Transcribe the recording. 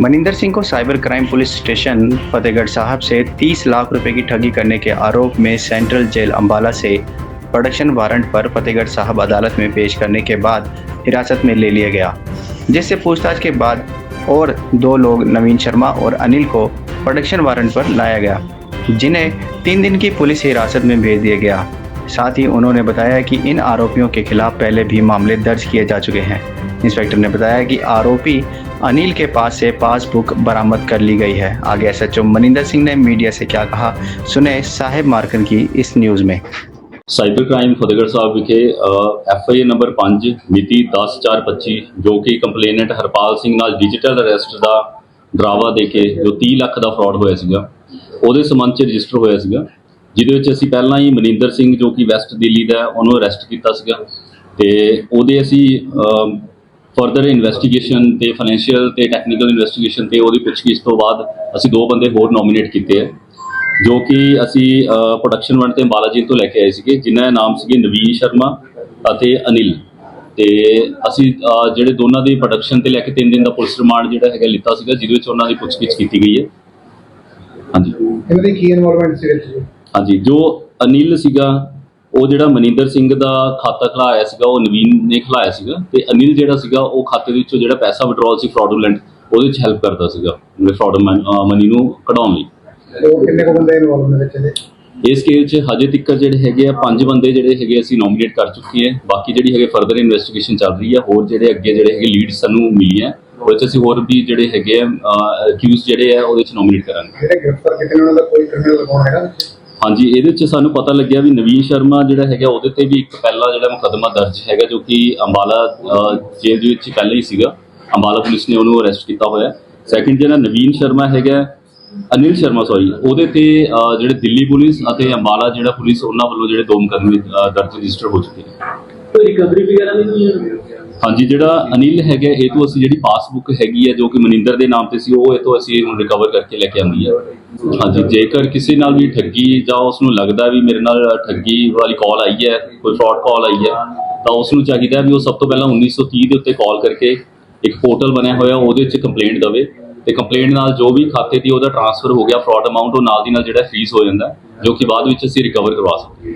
मनिंदर सिंह को cyber crime police station Fatehgarh Sahib से 30 लाख रुपए की ठगी करने के आरोप में सेंट्रल जेल अंबाला से प्रोडक्शन वारंट पर फतेहगढ़ साहब अदालत में पेश करने के बाद हिरासत में ले लिया गया, जिससे पूछताछ के बाद और दो लोग, नवीन शर्मा और अनिल को प्रोडक्शन वारंट पर लाया गया, जिन्हें तीन दिन की पुलिस हिरासत में भेज दिया गया। साथ ही उन्होंने बताया कि इन आरोपियों के खिलाफ पहले भी मामले दर्ज किए जा चुके हैं। इंस्पेक्टर ने बताया कि आरोपी अनिल के पास से पासबुक बरामद कर ली गई है आगे एसएचओ मनिंदर सिंह ने मीडिया से क्या कहा सुने साहेब मार्कन की इस न्यूज़ में ਸਾਈਬਰ ਕ੍ਰਾਈਮ ਫਤਿਹਗੜ੍ਹ ਸਾਹਿਬ ਵਿਖੇ ਐਫ ਆਈ ਆਰ ਨੰਬਰ 5 ਮਿਤੀ 10/4/25 ਜੋ ਕਿ ਕੰਪਲੇਨੈਂਟ ਹਰਪਾਲ ਸਿੰਘ ਨਾਲ ਡਿਜੀਟਲ ਅਰੈਸਟ ਦਾ ਡਰਾਵਾ ਦੇ ਕੇ ਜੋ 30 ਲੱਖ ਦਾ ਫਰਾਡ ਹੋਇਆ ਸੀਗਾ ਉਹਦੇ ਸੰਬੰਧ ਚ ਰਜਿਸਟਰ ਹੋਇਆ ਸੀਗਾ ਜਿਹਦੇ ਵਿੱਚ ਅਸੀਂ ਪਹਿਲਾਂ ਹੀ ਮਨਿੰਦਰ ਸਿੰਘ ਜੋ ਕਿ ਵੈਸਟ ਦਿੱਲੀ ਦਾ ਹੈ, ਉਹਨੂੰ ਅਰੈਸਟ ਕੀਤਾ ਸੀਗਾ ਤੇ ਉਹਦੇ ਅਸੀਂ ਫਰਦਰ ਇਨਵੈਸਟੀਗੇਸ਼ਨ ਤੇ ਫਾਈਨੈਂਸ਼ੀਅਲ ਤੇ ਟੈਕਨੀਕਲ ਇਨਵੈਸਟੀਗੇਸ਼ਨ ਤੇ ਉਹਦੀ ਪੁੱਛਗਿੱਛ ਤੋਂ ਬਾਅਦ ਅਸੀਂ ਦੋ ਬੰਦੇ ਹੋਰ ਨੋਮੀਨੇਟ ਕੀਤੇ ਹੈ ਜੋ ਕਿ ਅਸੀਂ ਪ੍ਰੋਡਕਸ਼ਨ ਵਨ ਤੇ ਅੰਬਾਲਾ ਜੀ ਤੋਂ ਲੈ ਕੇ ਆਏ ਸੀਗੇ ਜਿਨ੍ਹਾਂ ਦਾ ਨਾਮ ਸੀਗੇ ਨਵੀਨ ਸ਼ਰਮਾ ਅਤੇ ਅਨਿਲ। ਤੇ ਅਸੀਂ ਜਿਹੜੇ ਦੋਨਾਂ ਦੀ ਪ੍ਰੋਡਕਸ਼ਨ ਤੇ ਲੈ ਕੇ 3 ਦਿਨ ਦਾ ਪੁਲਿਸ ਰਿਮਾਂਡ ਜਿਹੜਾ ਹੈਗਾ ਲਿੱਤਾ ਸੀਗਾ ਜਿਹਦੇ ਵਿੱਚ ਉਹਨਾਂ ਦੀ ਪੁੱਛਗਿੱਛ ਕੀਤੀ ਗਈ ਹੈ। ਹਾਂਜੀ। ਇਹਨਾਂ ਦੀ ਕੀ ਇਨਵੋਲਵਮੈਂਟ ਸੀ ਵਿੱਚ? ਹਾਂਜੀ ਜੋ ਅਨਿਲ ਸੀਗਾ ਉਹ ਜਿਹੜਾ ਮਨਿੰਦਰ ਸਿੰਘ ਦਾ ਖਾਤਾ ਖਲਾਇਆ ਸੀਗਾ ਉਹ ਨਵੀਨ ਨੇ ਖਲਾਇਆ ਸੀਗਾ ਤੇ ਅਨਿਲ ਜਿਹੜਾ ਸੀਗਾ ਉਹ ਖਾਤੇ ਦੇ ਵਿੱਚੋਂ ਜਿਹੜਾ ਪੈਸਾ ਵਿਡਰਾਅਲ ਸੀ ਫਰਾਡੂਲੈਂਟ ਉਹਦੇ ਵਿੱਚ ਹੈਲਪ ਕਰਦਾ ਸੀਗਾ ਫਰਾਡ ਮਨੀ ਨੂੰ ਕਢਾਉਣ ਲਈ। ਉਹ ਕਿੰਨੇ ਕੋ ਬੰਦੇ ਇਨਵੋਲਵ ਨੇ ਵਿੱਚ ਇਹਦੇ? ਇਸ ਕੇਸ 'ਚ ਹਜੇ ਤੱਕ ਜਿਹੜੇ ਹੈਗੇ ਆ ਪੰਜ ਬੰਦੇ ਜਿਹੜੇ ਹੈਗੇ ਅਸੀਂ ਨੋਮੀਨੇਟ ਕਰ ਚੁੱਕੇ ਹਾਂ। ਬਾਕੀ ਜਿਹੜੀ ਹੈਗੇ ਫਰਦਰ ਇਨਵੈਸਟੀਗੇਸ਼ਨ ਚੱਲ ਰਹੀ ਹੈ ਹੋਰ ਜਿਹੜੇ ਅੱਗੇ ਜਿਹੜੇ ਹੈਗੇ ਲੀਡਸ ਸਾਨੂੰ ਮਿਲੀ ਹੈ ਉਹਦੇ 'ਚ ਅਸੀਂ ਹੋਰ ਵੀ ਜਿਹੜੇ ਹੈਗੇ ਆ ਅਕਿਊਜ਼ ਜਿਹੜੇ ਆ ਉਹਦੇ 'ਚ ਨੋਮੀਨੇਟ ਕਰਾਂਗੇ। ਜਿਹੜੇ ਗ੍ਰਿਫਤਾਰ ਕੀਤੇ ਉਹਨਾਂ ਦਾ ਕੋਈ ਕ੍ਰਿਮੀਨਲ ਰਿਕਾਰਡ ਹੈਗਾ ਹਾਂਜੀ, ਇਹਦੇ 'ਚ ਸਾਨੂੰ ਪਤਾ ਲੱਗਿਆ ਵੀ ਨਵੀਨ ਸ਼ਰਮਾ ਜਿਹੜਾ ਹੈਗਾ, ਉਹਦੇ ਤੇ ਵੀ ਇੱਕ ਪਹਿਲਾ ਜਿਹੜਾ ਮੁਕੱਦਮਾ ਦਰਜ ਹੈਗਾ, ਜੋ ਕਿ ਅੰਬਾਲਾ ਜੇਲ੍ਹ ਦੇ ਵਿੱਚ ਪਹਿਲਾਂ ਹੀ ਸੀਗਾ। ਅੰਬਾਲਾ ਪੁਲਿਸ ਨੇ ਉਹਨੂੰ ਅਰੈਸਟ ਕੀਤਾ ਹੋਇਆ। ਸੈਕਿੰਡ ਜਿਹੜਾ ਨਵੀਨ ਸ਼ਰਮਾ ਹੈਗਾ, ਅਨਿਲ ਸ਼ਰਮਾ ਸੌਰੀ ਉਹਦੇ ਤੇ ਜਿਹੜੇ ਦਿੱਲੀ ਪੁਲਿਸ ਅਤੇ ਅੰਬਾਲਾ ਜਿਹੜਾ ਪੁਲਿਸ, ਉਹਨਾਂ ਵੱਲੋਂ ਜਿਹੜੇ ਦੋ ਮੁਕੱਦਮੇ ਦਰਜ ਰਜਿਸਟਰ ਹੋ ਚੁੱਕੇ ਨੇ। ਕੋਈ ਰਿਕਵਰੀ ਵਗੈਰਾ ਨਹੀਂ ਹੋਈ ਹਾਂਜੀ, ਜਿਹੜਾ ਅਨਿਲ ਹੈਗਾ, ਇਹ ਤੋਂ ਅਸੀਂ ਜਿਹੜੀ ਪਾਸਬੁੱਕ ਹੈਗੀ ਹੈ ਜੋ ਕਿ ਮਨਿੰਦਰ ਦੇ ਨਾਮ ਤੇ ਸੀ, ਉਹ ਇਹ ਤੋਂ ਅਸੀਂ ਹੁਣ ਰਿਕਵਰ ਕਰਕੇ ਲੈ ਕੇ ਆਂਦੀ ਹੈ ਹਾਂਜੀ, ਜੇਕਰ ਕਿਸੇ ਨਾਲ ਵੀ ਠੱਗੀ ਜਾਂ ਉਸ ਨੂੰ ਲੱਗਦਾ ਵੀ ਮੇਰੇ ਨਾਲ ਠੱਗੀ ਵਾਲੀ ਕਾਲ ਆਈ ਹੈ, ਕੋਈ ਫਰਾਡ ਕਾਲ ਆਈ ਹੈ, ਤਾਂ ਉਸ ਨੂੰ ਚਾਹੀਦਾ ਵੀ ਉਹ ਸਭ ਤੋਂ ਪਹਿਲਾਂ 1930 ਦੇ ਉੱਤੇ ਕਾਲ ਕਰਕੇ ਇੱਕ ਪੋਰਟਲ ਬਣਿਆ ਹੋਇਆ, ਉਹਦੇ ਵਿੱਚ ਕੰਪਲੇਂਟ ਦਵੇ। ਤੇ ਕੰਪਲੇਂਟ ਨਾਲ ਜੋ ਵੀ ਖਾਤੇ ਦੀ ਉਹਦਾ ਟ੍ਰਾਂਸਫਰ ਹੋ ਗਿਆ ਫਰਾਡ ਅਮਾਉਂਟ ਉਹ ਨਾਲ ਦੀ ਨਾਲ ਜਿਹੜਾ ਫੀਸ ਹੋ ਜਾਂਦਾ, ਜੋ ਕਿ ਬਾਅਦ ਵਿੱਚ ਅਸੀਂ ਰਿਕਵਰ ਕਰਵਾ ਸਕਦੇ